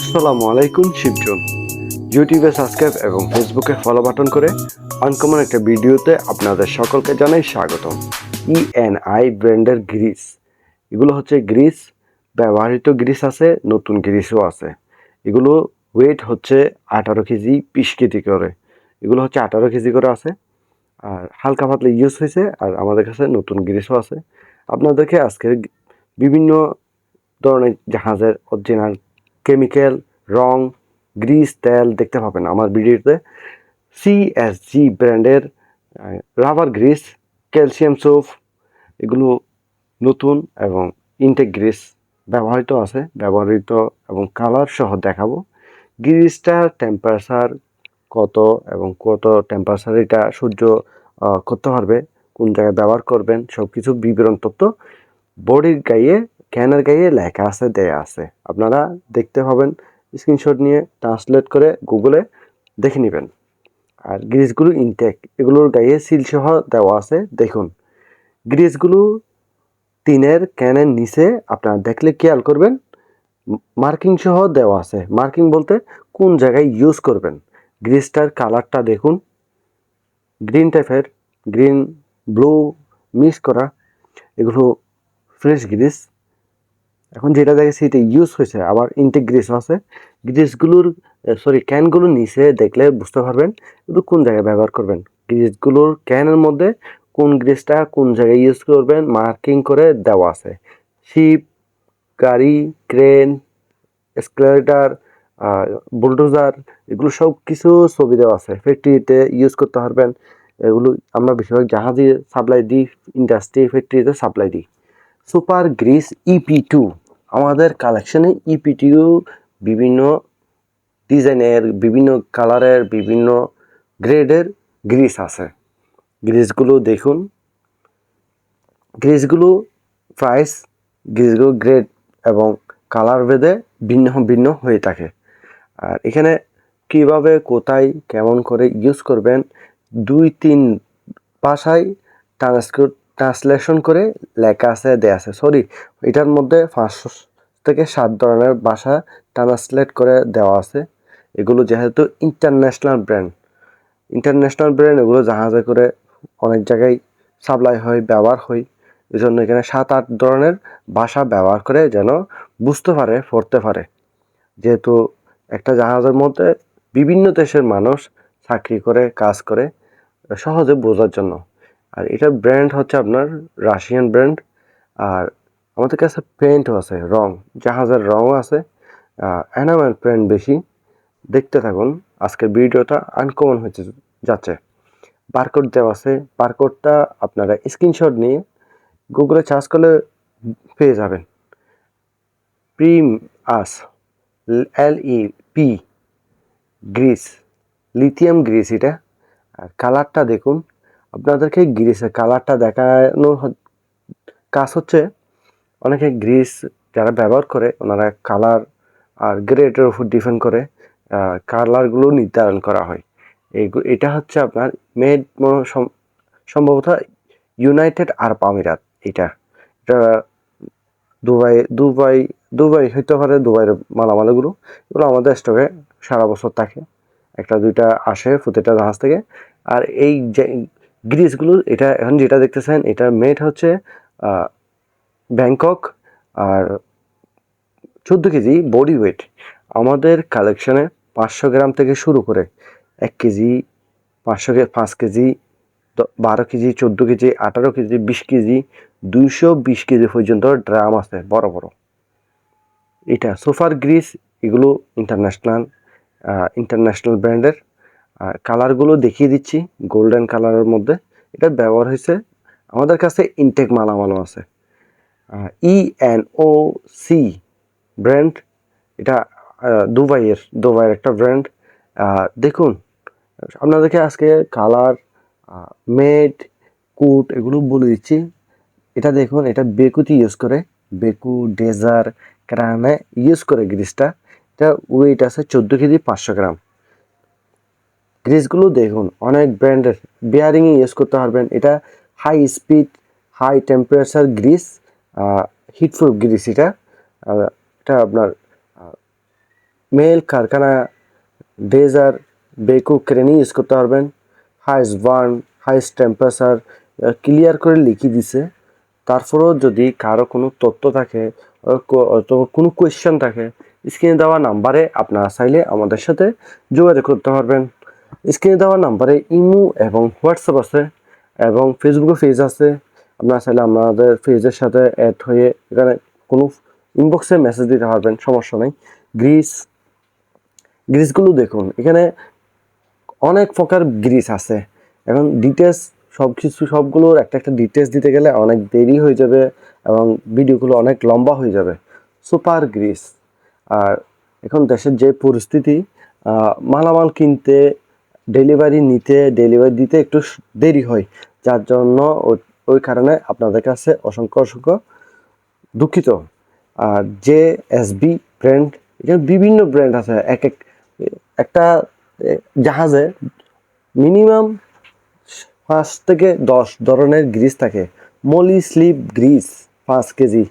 আসসালামু আলাইকুম শিবজন ইউটিউবে সাবস্ক্রাইব এবং ফেসবুকে ফলো বাটন করে আনকমন একটা ভিডিওতে আপনাদের সকলকে জানাই স্বাগতম। ইএনআই ব্র্যান্ডের গ্রিস এগুলো হচ্ছে গ্রিস ব্যবহৃত গ্রিস আছে, নতুন গ্রিসও আছে। এগুলো ওয়েট হচ্ছে আঠারো কেজি কেজি করে। এগুলো হচ্ছে আঠারো কেজি করে আছে। আর হালকা পাতলা ইউজ হয়েছে আর আমাদের কাছে নতুন গ্রিসও আছে। আপনাদেরকে আজকে বিভিন্ন ধরনের জাহাজের অরিজিনাল কেমিক্যাল রং গ্রিস তেল দেখতে পাবেন আমার ভিডিওতে। সিএসজি ব্র্যান্ডের রাবার গ্রিস ক্যালসিয়াম সোপ এগুলো নতুন এবং ইনটেক গ্রিস ব্যবহৃত আছে। ব্যবহৃত এবং কালার সহ দেখাবো। গ্রিসটার টেম্পারেচার কত এবং কত টেম্পারেচার এটা সহ্য করতে পারবে কোন জায়গায় ব্যবহার করবেন সব কিছু বিবরণ তথ্য বডির গায়ে ক্যানের গায়ে লেখা আছে, দেয়া আছে। আপনারা দেখতে পাবেন স্ক্রিনশট নিয়ে ট্রান্সলেট করে গুগলে দেখে নেবেন। আর গ্রিজগুলো ইনটেক এগুলোর গায়ে সিল সহ দেওয়া আছে, দেখুন। গ্রিজগুলো টিনের ক্যানের নিচে আপনারা দেখলে খেয়াল করবেন মার্কিং সহ দেওয়া আছে। মার্কিং বলতে কোন জায়গায় ইউজ করবেন। গ্রিসটার কালারটা দেখুন। গ্রিন টাইপের, গ্রিন, ব্লু, মিক্স করা। এগুলো ফ্রেশ গ্রিস। এখন যেটা দেখেছি এটা ইউজ হয়েছে, আবার ইনটেক গ্রিসও আছে। গ্রিসগুলোর সরি ক্যানগুলো নিচে দেখলে বুঝতে পারবেন কিন্তু কোন জায়গায় ব্যবহার করবেন। গ্রিসগুলোর ক্যানের মধ্যে কোন গ্রিসটা কোন জায়গায় ইউজ করবেন, মার্কিং করে দেওয়া আছে। শিপ, গাড়ি, ক্রেন এসকেলেটার বুলডোজার এগুলো সব কিছু ছবি দেওয়া আছে। ফ্যাক্টরিতে ইউজ করতে পারবেন। এগুলো আমরা বেশিরভাগ জাহাজে সাপ্লাই দিই ইন্ডাস্ট্রি ফ্যাক্টরিতে সাপ্লাই দিই। সুপার গ্রিস ইপি টু আমাদের কালেকশনে ইপি টু বিভিন্ন ডিজাইনের বিভিন্ন কালারের বিভিন্ন গ্রেডের গ্রিস আছে। গ্রিসগুলো দেখুন। গ্রিসগুলো প্রাইস গ্রিসগুলো গ্রেড এবং কালার ভেদে ভিন্ন ভিন্ন হয়ে থাকে। আর এখানে কীভাবে, কোথায়, কেমন করে ইউজ করবেন, দুই তিন ভাষায় ট্রান্সক্রিপ্ট ট্রান্সলেশন করে লেখা আছে, দেয়া আছে। সরি এটার মধ্যে পাঁচশো থেকে সাত ধরনের ভাষা ট্রান্সলেট করে দেওয়া আছে। এগুলো যেহেতু ইন্টারন্যাশনাল ব্র্যান্ড ইন্টারন্যাশনাল ব্র্যান্ড এগুলো জাহাজে করে অনেক জায়গায় সাপ্লাই হয়, ব্যবহার হয়। এই জন্য এখানে সাত আট ধরনের ভাষা ব্যবহার করে যেন বুঝতে পারে, পড়তে পারে। যেহেতু একটা জাহাজের মধ্যে বিভিন্ন দেশের মানুষ চাকরি করে, কাজ করে সহজে বোঝার জন্য। আর এটার ব্র্যান্ড হচ্ছে আপনার রাশিয়ান ব্র্যান্ড আর আমাদের কাছে পেন্টও আছে, রং, জাহাজের রঙও আছে অ্যানামেল পেন্ট বেশি। দেখতে থাকুন, আজকের ভিডিওটা আনকমন হয়েছে, যাচ্ছে। বারকোড দেওয়া আছে বারকোডটা আপনারা স্ক্রিনশট নিয়ে গুগলে সার্চ করলে পেয়ে যাবেন। প্রিম আস L E P grease lithium grease এটা। আর কালারটা দেখুন, আপনাদেরকে গ্রিসের কালারটা দেখানোর কাজ হচ্ছে, অনেকে গ্রিস যারা ব্যবহার করে, ওনারা কালার আর গ্রেডের উপর ডিপেন্ড করে কালারগুলো নির্ধারণ করা হয়। এইগু- এটা হচ্ছে আপনার মেড সম্ভবত ইউনাইটেড আরব আমিরাত এটা। এটা দুবাই দুবাই দুবাই, হইতে পারে দুবাইয়ের মালামালগুলো, এগুলো আমাদের স্টকে সারা বছর থাকে। একটা, দুইটা আসে প্রতিটা জাহাজ থেকে। আর এই যে গ্রিসগুলো, এটা এখন যেটা দেখতেছেন, এটা মেট হচ্ছে ব্যাংকক আর চোদ্দ কেজি বডি ওয়েট আমাদের কালেকশানে পাঁচশো গ্রাম থেকে শুরু করে এক কেজি, পাঁচশো পাঁচ কেজি বারো কেজি, চোদ্দ কেজি, আঠারো কেজি, বিশ কেজি, দুইশো বিশ কেজি পর্যন্ত ড্রাম আছে, বড় বড়। এটা সোফার গ্রিস, এগুলো ইন্টারন্যাশনাল ইন্টারন্যাশনাল ব্র্যান্ডের কালারগুলো দেখিয়ে দিচ্ছি গোল্ডেন কালারের মধ্যে। এটা ব্যবহার হয়েছে, আমাদের কাছে ইনটেক মালামালও আছে। E N O C brand এটা দুবাইয়ের দুবাইয়ের একটা ব্র্যান্ড দেখুন, আপনাদেরকে আজকে কালার মেড কুট এগুলো বলে দিচ্ছি। এটা দেখুন, এটা বেকুতি ইউজ করে। বেকু, ডেজার ক্রানে ইউজ করে গ্রিসটা এটা ওয়েট আছে চোদ্দ কেজি পাঁচশো গ্রাম। গ্রিসগুলো দেখুন, অনেক ব্র্যান্ডের বিয়ারিংয়ে ইউজ করতে পারবেন। এটা high speed high temperature grease heatproof grease এটা। এটা আপনার মেল কারখানা, ডেজার, বেকু, ক্রেনি ইউজ করতে পারবেন। Highest burn highest temperature clear করে লিখে দিছে। তারপরেও যদি কারও কোনো তথ্য থাকে কোনো কোয়েশ্চেন থাকে স্ক্রিনে দেওয়া নাম্বারে আপনারা চাইলে আমাদের সাথে যোগাযোগ করতে পারবেন। স্ক্রিনে দেওয়া নাম্বারে ইমো এবং হোয়াটসঅ্যাপ আছে এবং ফেসবুকে পেজ আছে। আপনারা চাইলে আমাদের পেজের সাথে অ্যাড হয়ে এখানে কোনো ইনবক্সে মেসেজ দিতে পারবেন, সমস্যা নেই। গ্রিস গ্রিসগুলো দেখুন, এখানে অনেক প্রকার গ্রিস আছে। এখন ডিটেলস সব কিছু সবগুলোর একটা একটা ডিটেলস দিতে গেলে অনেক দেরি হয়ে যাবে এবং ভিডিওগুলো অনেক লম্বা হয়ে যাবে। সুপার গ্রিস আর এখন দেশের যে পরিস্থিতি মালামাল কিনতে ডেলিভারি নিতে ডেলিভারি দিতে একটু দেরি হয়। যার জন্য ওই কারণে আপনাদের কাছে অসংখ্য অসংখ্য দুঃখিত। আর যে এসবি ব্র্যান্ড এখানে বিভিন্ন ব্র্যান্ড আছে। এক এক, একটা জাহাজে মিনিমাম পাঁচ থেকে দশ ধরনের গ্রিস থাকে। মলি স্লিপ গ্রিস, পাঁচ কেজি।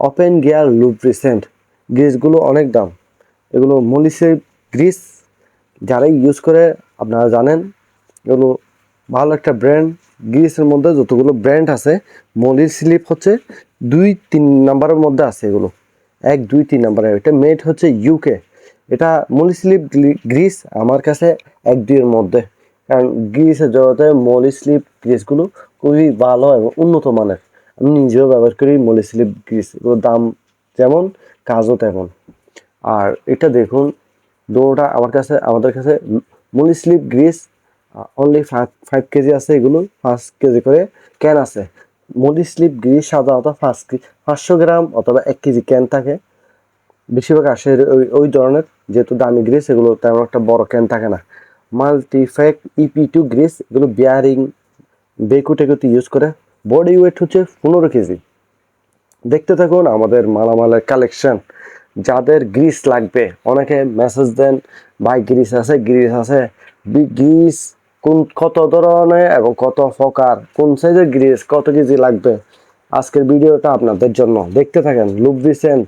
ওপেন গিয়ার লুব্রিসেন্ট, গ্রিসগুলো অনেক দাম। এগুলো মলি স্লিপ গ্রিস যারা ইউজ করে আপনারা জানেন, এগুলো ভালো একটা ব্র্যান্ড গ্রিসের মধ্যে যতগুলো ব্র্যান্ড আছে মলির স্লিপ হচ্ছে দুই তিন নাম্বারের মধ্যে আছে এগুলো। এক, দুই, তিন নাম্বারে। এটা মেড হচ্ছে ইউকে এটা মলি স্লিপ গ্রিস আমার কাছে এক, দুইয়ের মধ্যে। কারণ গ্রিসের জগতে মলি স্লিপ গ্রিসগুলো খুবই ভালো এবং উন্নত মানের। আমি নিজেও ব্যবহার করি মলি স্লিপ গ্রিস। এগুলোর দাম যেমন, কাজও তেমন। আর এটা দেখুন, দুটোটা আমার কাছে, আমাদের কাছে Moly slip grease only five five KG আছে এগুলো, পাঁচ কেজি করে ক্যান আছে। মলি স্লিপ গ্রিস সাধারণত পাঁচ কেজি পাঁচশো গ্রাম অথবা এক কেজি ক্যান থাকে। বেশিরভাগ আসে ওই ওই ধরনের, যেহেতু দামি গ্রিস এগুলো তেমন একটা বড় ক্যান থাকে না। মাল্টিফ্যাক ইপি টু গ্রিস এগুলো বিয়ারিং বেকু টেকুতে ইউজ করে বডি ওয়েট হচ্ছে পনেরো কেজি। দেখতে থাকুন আমাদের মালামালের কালেকশন যাদের গ্রিস লাগবে, অনেকে মেসেজ দেন, ভাই গ্রিস আছে গ্রিস আছে। গ্রিস কোন, কত ধরনের এবং কত প্রকার, কোন সাইজের গ্রিস কত কেজি লাগবে? আজকের ভিডিওটা আপনাদের জন্য। দেখতে থাকেন লুব্রিসেন্ট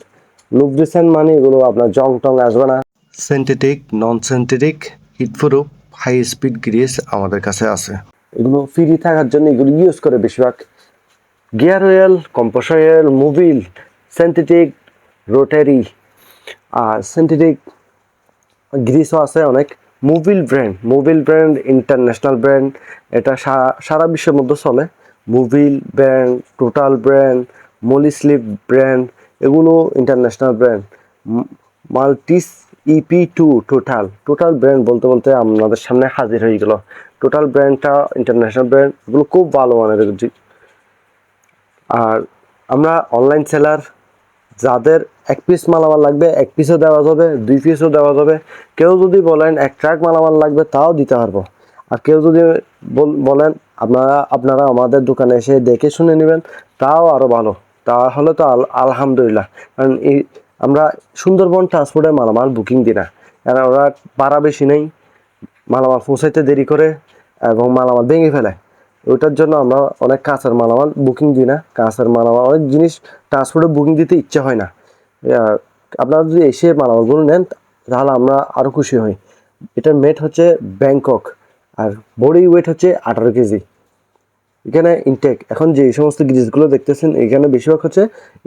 লুব্রিসেন্ট মানে এগুলো আপনার জং টং আসবে না। Synthetic non synthetic heatproof high speed grease আমাদের কাছে আছে। এগুলো ফ্রি থাকার জন্য এগুলো ইউজ করে বেশিরভাগ gear oil compressor oil Mobil synthetic rotary আর সিনথেটিক গ্রিসও আছে অনেক। Mobil brand Mobil brand international brand এটা সারা বিশ্বের মধ্যে চলে। Mobil brand Total brand Moly slip brand এগুলো international brand Multis EP two Total Total brand বলতে বলতে আপনাদের সামনে হাজির হয়ে গেল। টোটাল ব্র্যান্ডটা ইন্টারন্যাশনাল ব্র্যান্ড এগুলো খুব ভালো মানের আর আমরা অনলাইন সেলার যাদের এক পিস মালামাল লাগবে, এক পিসও দেওয়া যাবে, দুই পিসও দেওয়া যাবে, কেউ যদি বলেন এক ট্রাক মালামাল লাগবে, তাও দিতে পারব। আর কেউ যদি বল- বলেন, আপনারা আপনারা আমাদের দোকানে এসে দেখে শুনে নেবেন, তাও আরও ভালো। তাহলে তো আল- আলহামদুলিল্লাহ। কারণ আমরা সুন্দরবন ট্রান্সপোর্টে মালামাল বুকিং দিই না। কারণ ওরা পাড়া বেশি নেই, মালামাল পৌঁছাইতে দেরি করে এবং মালামাল ভেঙে ফেলে। ওইটার জন্য আমরা অনেক কাঁচের মালামাল বুকিং দিই না। কাঁচের মালামাল, অনেক জিনিস ট্রান্সপোর্টে বুকিং দিতে ইচ্ছা হয় না। আপনারা যদি এসে মালামালগুলো নেন, তাহলে আমরা আরও খুশি হই। এটার মেট হচ্ছে ব্যাংকক, আর বডি ওয়েট হচ্ছে আঠারো কেজি। এখানে ইনটেক এখন যে সমস্ত গ্রিসগুলো দেখতেছেন, এখানে বেশিরভাগ হচ্ছে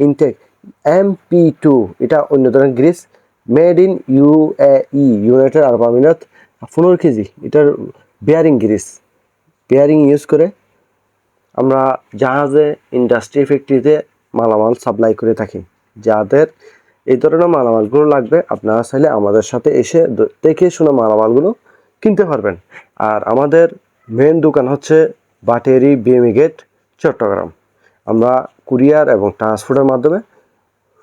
ইনটেক এম টু এটা অন্য ধরনের grease made in U E United Arab Emirates পনেরো কেজি, এটার বেয়ারিং গ্রিস বেয়ারিং ইউজ করে আমরা জাহাজে ইন্ডাস্ট্রি ফ্যাক্টরিতে মালামাল সাপ্লাই করে থাকি। যাদের এই ধরনের মালামালগুলো লাগবে, আপনারা চাইলে আমাদের সাথে এসে দেখে শুনে মালামালগুলো কিনতে পারবেন। আর আমাদের মেন দোকান হচ্ছে বাটেরি বিএমি গেট, চট্টগ্রাম। আমরা কুরিয়ার এবং ট্রান্সপোর্টের মাধ্যমে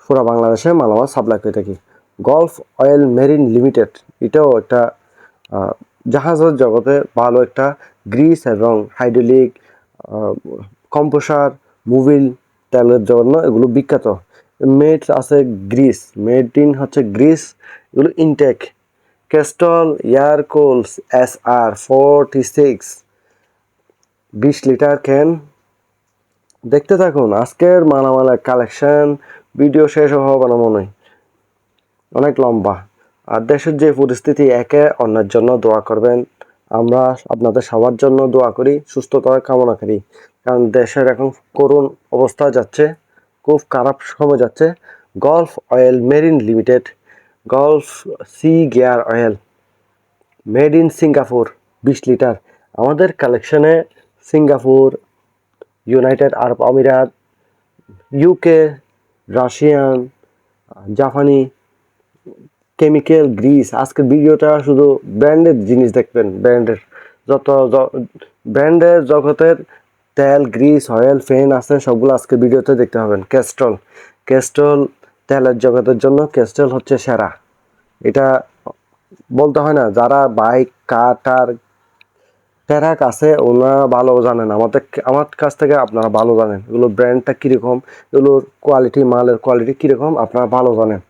পুরো বাংলাদেশে মালামাল সাপ্লাই করে থাকি। গলফ অয়েল মেরিন লিমিটেড এটাও একটা জাহাজের জগতে ভালো একটা গ্রিস এবং হাইড্রোলিক কম্পোসার মুভিল তেলের জন্য এগুলো বিখ্যাত। মেড আছে গ্রিস মেড ইন হচ্ছে গ্রিস এগুলো intake Castrol Aircols S R forty six বিশ লিটার ক্যান দেখতে থাকুন, আজকের মালামালের কালেকশন ভিডিও শেষ হওয়া না মনে। অনেক লম্বা। আর দেশের যে পরিস্থিতি, একে অন্যের জন্য দোয়া করবেন। আমরা আপনাদের সবার জন্য দোয়া করি সুস্থতা কামনা করি। কারণ দেশের এখন করুণ অবস্থা যাচ্ছে, খুব খারাপ সময় যাচ্ছে। Gulf oil marine limited, Gulf sea gear oil, made in Singapore, বিশ লিটার। আমাদের কালেকশনে Singapore, United Arab Emirates, UK Russian জাপানি কেমিক্যাল গ্রিস আজকের ভিডিওটা শুধু ব্র্যান্ডের জিনিস দেখবেন ব্র্যান্ডের যত ব্র্যান্ডের জগতের তেল গ্রিস অয়েল ফেন আছে, সবগুলো আজকে ভিডিওতে দেখতে পাবেন। ক্যাস্ট্রল ক্যাস্ট্রল তেলের জগতের জন্য ক্যাস্ট্রল হচ্ছে সেরা। এটা বলতে হয় না, যারা বাইক কার টার ট্যারাক আছে ওনারা ভালো জানেন। আমাদের আমার কাছ থেকে আপনারা ভালো জানেন। এগুলো ব্র্যান্ডটা কীরকম এগুলোর কোয়ালিটি মালের কোয়ালিটি কীরকম, আপনারা ভালো জানেন।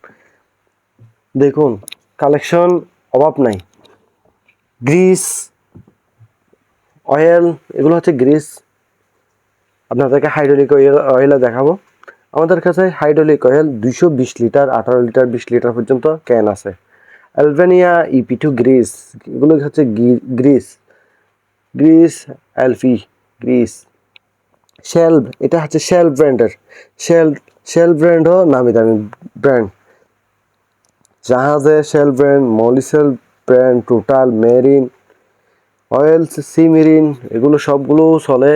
দেখুন কালেকশন অভাব নাই। গ্রিস অয়েল এগুলো হচ্ছে গ্রিস আপনাদেরকে হাইড্রোলিক অয়েল অয়েলে দেখাবো। আমাদের কাছে হাইড্রোলিক অয়েল দুইশো বিশ লিটার, আঠারো লিটার, বিশ লিটার পর্যন্ত ক্যান আছে। অ্যালবেনিয়া ইপি টু গ্রিস এগুলো হচ্ছে গ্রিস গ্রিস এলফি গ্রিস। শেল, এটা হচ্ছে শেল ব্র্যান্ডের। শেল শেল ব্র্যান্ড ব্র্যান্ডও নামি দামি ব্র্যান্ড। জাহাজে Shell brand মলিসেল brand, Total, marine oils sea marine এগুলো সবগুলো চলে।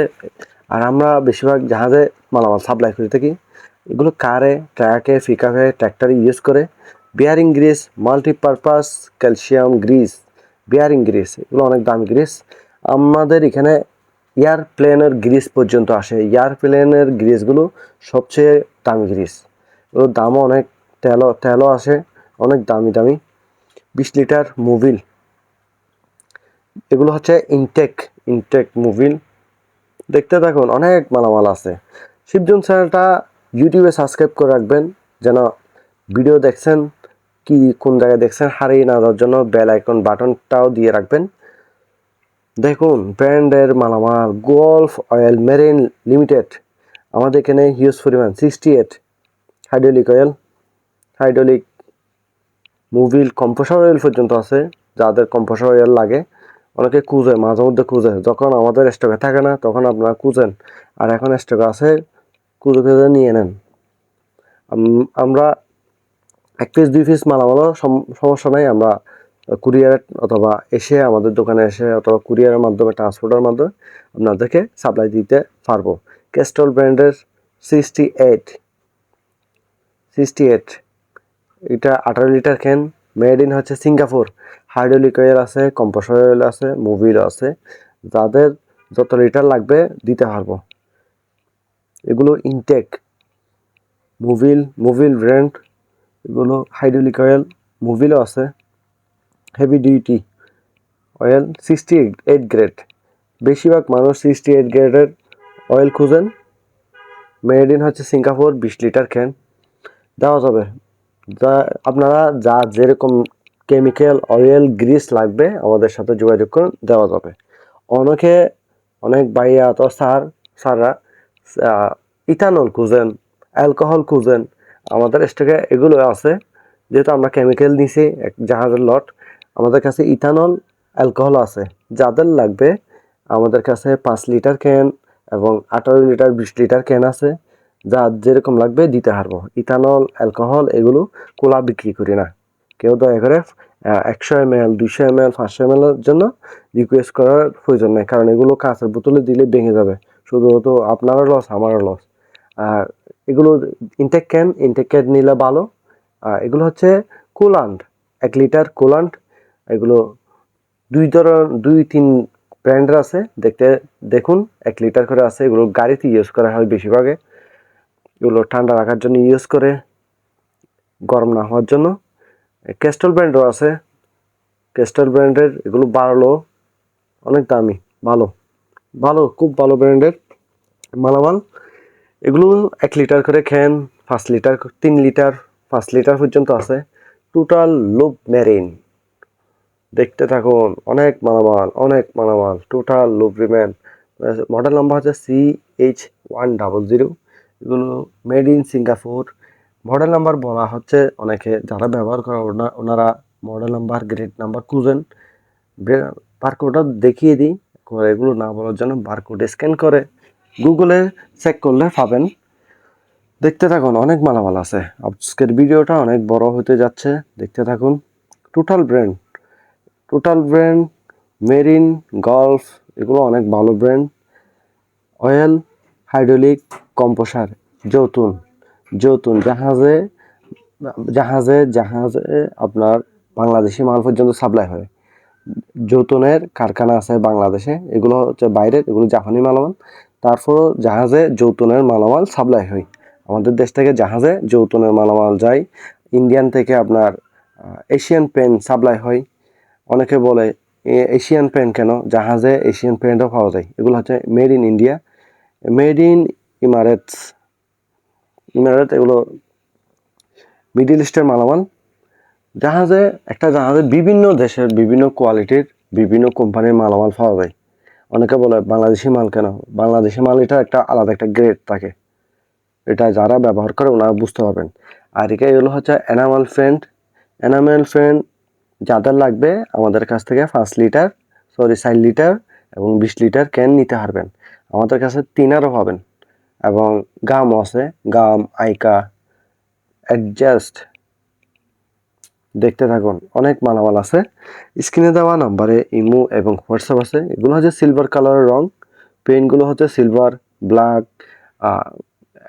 আর আমরা বেশিরভাগ জাহাজে মালামাল সাপ্লাই করে থাকি। এগুলো কারে, ট্রাকে, পিকআপে ট্র্যাক্টরে ইউজ করে। Bearing grease, multipurpose, calcium grease. Bearing grease, এগুলো অনেক দামি গ্রিস। আমাদের এখানে এয়ার প্লেনের গ্রিস পর্যন্ত আসে। এয়ার প্লেনের গ্রিসগুলো সবচেয়ে দামি গ্রিস। ওর দামও অনেক, তেলও তেলও আসে, অনেক দামি দামি। বিশ লিটার মুভিল। এগুলো হচ্ছে ইনটেক ইনটেক মুভিল। দেখতে থাকুন, অনেক মালামাল আছে। শিবজন চ্যানেলটা ইউটিউবে সাবস্ক্রাইব করে রাখবেন, যেন ভিডিও দেখছেন, কি কোন জায়গায় দেখছেন, হারিয়ে না যাওয়ার জন্য বেল আইকন বাটনটাও দিয়ে রাখবেন। দেখুন, ব্র্যান্ডের মালামাল গল্ফ অয়েল মেরিন লিমিটেড। আমাদের এখানে হিউজ পরিমাণ sixty eight hydraulic oil hydraulic Mobil compressor oil পর্যন্ত আছে, যাদের কম্পোসার অয়েল লাগে, অনেকে খুঁজে, মাঝে মধ্যে খুঁজে। যখন আমাদের স্টকে থাকে না, তখন আপনারা খুঁজেন। আর এখন স্টকে আছে, খুঁজে খুঁজে নিয়ে নেন। আমরা এক পিস দুই পিস মালামালও সমস্যা নাই, আমরা কুরিয়ার অথবা এসে আমাদের দোকানে এসে অথবা কুরিয়ারের মাধ্যমে ট্রান্সপোর্টের মাধ্যমে আপনাদেরকে সাপ্লাই দিতে পারব। ক্যাস্টল ব্র্যান্ডের সিক্সটি এইট সিক্সটি এইট এটা আঠারো লিটার ক্যান মেড ইন হচ্ছে সিঙ্গাপুর। হাইড্রোলিক অয়েল আছে কম্পোসার অয়েল আছে মুভিল আছে। যাদের যত লিটার লাগবে দিতে পারব। এগুলো ইনটেক মুভিল মুভিল ব্র্যান্ড এগুলো হাইড্রোলিক অয়েল মুভিলও আছে। Heavy duty oil sixty eight grade বেশিরভাগ মানুষ সিক্সটি এইট গ্রেডের অয়েল খুঁজেন। মেড ইন হচ্ছে সিঙ্গাপুর, বিশ লিটার ক্যান দেওয়া যাবে। যা, আপনারা যা যেরকম কেমিক্যাল অয়েল গ্রিস লাগবে, আমাদের সাথে যোগাযোগ করুন, দেওয়া যাবে। অনেকে, অনেক বাইয়া তো স্যার, স্যাররা ইথানল খুঁজেন অ্যালকোহল খুঁজেন। আমাদের স্টকে এগুলো আছে। যেহেতু আমরা কেমিক্যাল নিছি, এক জাহাজের লট আমাদের কাছে ইথানল অ্যালকোহল আছে। যাদের লাগবে আমাদের কাছে পাঁচ লিটার ক্যান এবং আঠারো লিটার, বিশ লিটার ক্যান আছে। যা যেরকম লাগবে দিতে পারব। ইথানল, অ্যালকোহল এগুলো কোলা বিক্রি করি না। কেউ দয়া করে একশো এম এল দুশো এম এল পাঁচশো এম এর জন্য রিকোয়েস্ট করার প্রয়োজন নেই। কারণ এগুলো কাঁচের বোতলে দিলে ভেঙে যাবে। শুধুমাত্র আপনারও লস আমারও লস আর এগুলো ইনটেক ক্যান ইনটেক ক্যান নিলে ভালো। আর এগুলো হচ্ছে কুলান্ট এক লিটার কুলান্ট এগুলো দুই ধরনের, দুই, তিন ব্র্যান্ডের আছে। দেখতে, দেখুন, এক লিটার করে আছে। এগুলো গাড়িতে ইউজ করা হয় বেশিরভাগে। এগুলো ঠান্ডা রাখার জন্য ইউজ করে, গরম না হওয়ার জন্য। ক্যাস্টল ব্র্যান্ডও আছে। ক্যাস্টল ব্র্যান্ডের এগুলো বাড়লো, অনেক দামি, ভালো। ভালো, খুব ভালো ব্র্যান্ডের মালামাল। এগুলো এক লিটার করে খেন, পাঁচ লিটার, তিন লিটার, পাঁচ লিটার পর্যন্ত আছে। Total lube marine. দেখতে থাকুন, অনেক মালামাল অনেক মালামাল টোটাল লুব্রিম্যান মডেল নাম্বার হচ্ছে C H one double zero এগুলো made in Singapore model number বলা হচ্ছে অনেকে, যারা ব্যবহার করে ওনা- ওনারা মডেল নাম্বার গ্রেড নাম্বার খুঁজেন। বারকোডটা দেখিয়ে দিই এগুলো না বলার জন্য বারকোড স্ক্যান করে। গুগলে চেক করলে পাবেন। দেখতে থাকুন, অনেক মালামাল আছে। আজকের ভিডিওটা অনেক বড় হতে যাচ্ছে। দেখতে থাকুন Total brand Total brand marine Gulf এগুলো অনেক ভালো brand oil hydraulic compressor Jotun. Jotun, জাহাজে জাহাজে জাহাজে আপনার বাংলাদেশি মাল পর্যন্ত সাপ্লাই হয়। যৌতুনের কারখানা আছে বাংলাদেশে, এগুলো হচ্ছে বাইরের, এগুলো জাপানি মালামাল। তারপরও জাহাজে যৌতুনের মালামাল সাপ্লাই হয়। আমাদের দেশ থেকে জাহাজে যৌতুনের মালামাল যায়। ইন্ডিয়ান থেকে আপনার এশিয়ান পেন সাপ্লাই হয়। অনেকে বলে এশিয়ান পেন কেন? জাহাজে এশিয়ান পেনও পাওয়া যায়। এগুলো হচ্ছে made in India made in Emirates Emirate এগুলো মিডিল ইস্টের মালামাল। জাহাজে, একটা জাহাজে বিভিন্ন দেশের বিভিন্ন কোয়ালিটির বিভিন্ন কোম্পানির মালামাল পাওয়া যায়। অনেকে বলে, বাংলাদেশি মাল কেন? বাংলাদেশি মাল এটা একটা আলাদা একটা গ্রেড থাকে। এটা যারা ব্যবহার করে, ওনারা বুঝতে পারবেন। আর এটা এগুলো হচ্ছে এনামেল ফ্রেন্ড এনামেল ফ্রেন্ড যাদের লাগবে আমাদের কাছ থেকে পাঁচ লিটার সরি চার লিটার এবং বিশ লিটার ক্যান নিতে পারবেন। আমাদের কাছে তিনারও পাবেন এবং গামও আছে। গাম আইকা অ্যাডজাস্ট দেখতে থাকুন, অনেক মালামাল আছে। স্ক্রিনে দেওয়া নাম্বারে ইমো এবং হোয়াটসঅ্যাপ আছে। এগুলো হচ্ছে সিলভার কালারের রং। পেনগুলো হচ্ছে সিলভার ব্ল্যাক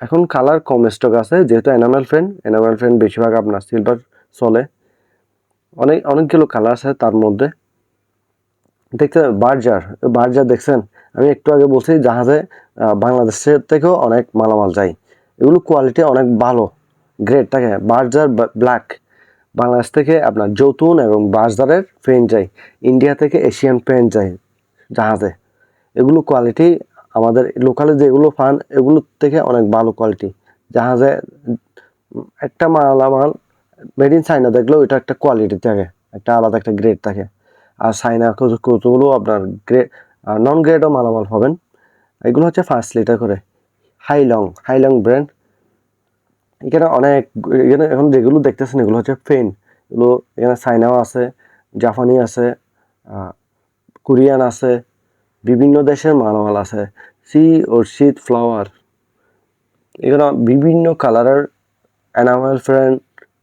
এখন কালার কম স্টক আছে, যেহেতু এনামেল ফ্রেন এনামেল ফ্রেন বেশিরভাগ আপনার সিলভার চলে। অনেক অনেকগুলো কালার আছে তার মধ্যে। দেখতে, বার্জার বার্জার দেখছেন? আমি একটু আগে বলছি, জাহাজে বাংলাদেশের থেকেও অনেক মালামাল যায়। এগুলো কোয়ালিটি অনেক ভালো গ্রেড থাকে বার্জার ব্ল্যাক বাংলাদেশ থেকে আপনার যৌতুন এবং বার্জারের পেন যায়। ইন্ডিয়া থেকে এশিয়ান পেন যায় জাহাজে। এগুলো কোয়ালিটি আমাদের লোকালে যেগুলো ফান এগুলোর থেকে অনেক ভালো কোয়ালিটি জাহাজে একটা মালামাল মেড ইন চাইনা দেখলেও এটা একটা কোয়ালিটি থাকে, একটা আলাদা একটা গ্রেড থাকে। আর চাইনা কত- কতগুলো আপনার গ্রেড নন গ্রেডও মালামাল পাবেন। এগুলো হচ্ছে ফার্স্ট লিটার করে। হাইলং হাইলং ব্র্যান্ড এখানে অনেক, এখানে এখন যেগুলো দেখতেছেন এগুলো হচ্ছে ফেন এগুলো এখানে চাইনাও আছে জাপানি আছে কোরিয়ান আছে, বিভিন্ন দেশের মালামাল আছে। সি শীত ফ্লাওয়ার এখানে বিভিন্ন কালারের enamel friend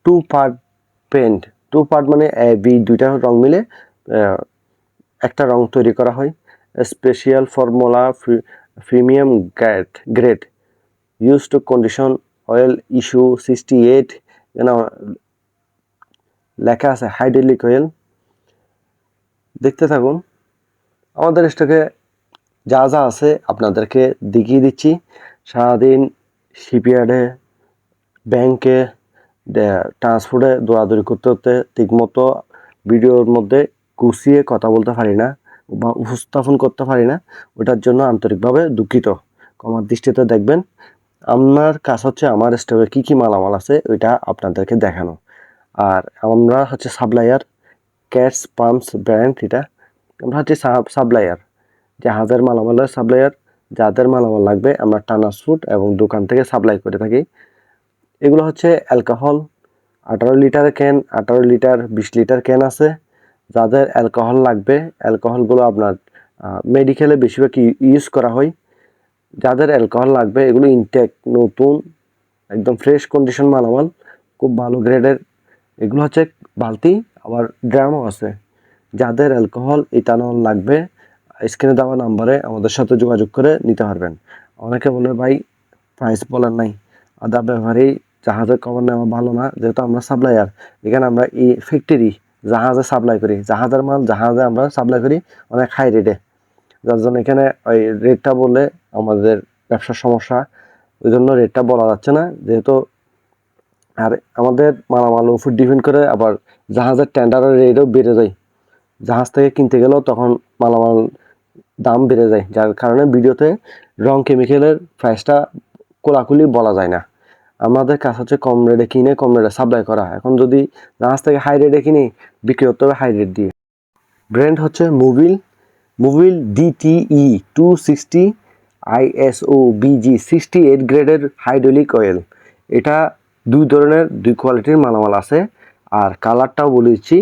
two part paint two part মানে এ বি দুইটা রং মিলে একটা রং তৈরি করা হয়। Special formula premium grade grade use to condition oil issue sixty eight লেখা আছে হাইড্রোলিক অয়েল দেখতে থাকুন। আমাদের স্টকে যা যা আছে আপনাদেরকে দেখিয়ে দিচ্ছি। সারাদিন শিপইয়ার্ডে ব্যাংকে ট্রান্সপোর্টে দৌড়াদৌড়ি করতে করতে ঠিকমতো ভিডিওর মধ্যে গুছিয়ে কথা বলতে পারি না বা উপস্থাপন করতে পারি না, ওটার জন্য আন্তরিকভাবে দুঃখিত। আমার দৃষ্টিতে দেখবেন আমার কাজ হচ্ছে আমার স্টোরে কী কী মালামাল আছে, ওইটা আপনাদেরকে দেখানো। আর আমরা হচ্ছে সাপ্লায়ার ক্যাটস পাম্পস ব্র্যান্ড এটা আমরা হচ্ছে সাপ্লায়ার জাহাজের মালামালের সাপ্লায়ার যাদের মালামাল লাগবে, আমরা ট্রান্সপোর্ট এবং দোকান থেকে সাপ্লাই করে থাকি। এগুলো হচ্ছে অ্যালকোহল, আঠারো লিটার ক্যান আঠারো লিটার, বিশ লিটার ক্যান আছে। যাদের অ্যালকোহল লাগবে, অ্যালকোহলগুলো আপনার মেডিকেলে বেশিরভাগ ইউজ করা হয়। যাদের অ্যালকোহল লাগবে, এগুলো ইনটেক নতুন, একদম ফ্রেশ কন্ডিশন মালামাল, খুব ভালো গ্রেডের এগুলো হচ্ছে বালতি, আবার ড্রামও আছে। যাদের অ্যালকোহল ইথানল লাগবে স্ক্রিনে দেওয়া নাম্বারে আমাদের সাথে যোগাযোগ করে নিতে পারবেন। অনেকে বলে, ভাই প্রাইস বলার নাই। আদা ব্যবহারী জাহাজের খবর নেওয়া ভালো না, যেহেতু আমরা সাপ্লায়ার এখানে আমরা এই ফ্যাক্টরি জাহাজে সাপ্লাই করি। জাহাজের মাল জাহাজে আমরা সাপ্লাই করি অনেক হাই রেটে যার জন্য এখানে ওই রেটটা বললে আমাদের ব্যবসার সমস্যা, ওই জন্য রেটটা বলা যাচ্ছে না। যেহেতু আর আমাদের মালামাল উপর ডিপেন্ড করে আবার জাহাজের টেন্ডারের রেটও বেড়ে যায়। জাহাজ থেকে কিনতে গেলেও তখন মালামাল দাম বেড়ে যায়। যার কারণে ভিডিওতে রং কেমিক্যালের প্রাইসটা কোলাকুলি বলা যায় না। আমাদের কাজ হচ্ছে কম রেটে কিনে, কম রেটে সাপ্লাই করা। এখন যদি জাহাজ থেকে হাই রেটে কিনি, বিক্রি করতে হবে হাই রেট দিয়ে। ব্র্যান্ড হচ্ছে Mobil Mobil DTE two sixty ISO VG sixty eight গ্রেডের হাইড্রোলিক অয়েল এটা দুই ধরনের, দুই কোয়ালিটির মালামাল আছে। আর কালারটাও বলেছি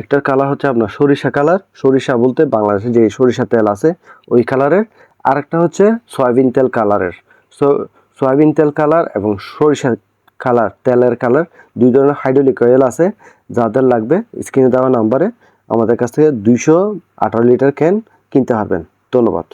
একটার কালার হচ্ছে আপনার সরিষা কালার সরিষা বলতে বাংলাদেশে যে সরিষা তেল আছে, ওই কালারের আরেকটা হচ্ছে সয়াবিন তেল কালারের সো সয়াবিন তেল কালার এবং সরিষার কালার, তেলের কালার, দুই ধরনের হাইড্রোলিক অয়েল আছে, যাদের লাগবে স্ক্রিনে দেওয়া নাম্বারে। আমাদের কাছ থেকে দুইশো আঠারো লিটার ক্যান কিনতে পারবেন। ধন্যবাদ।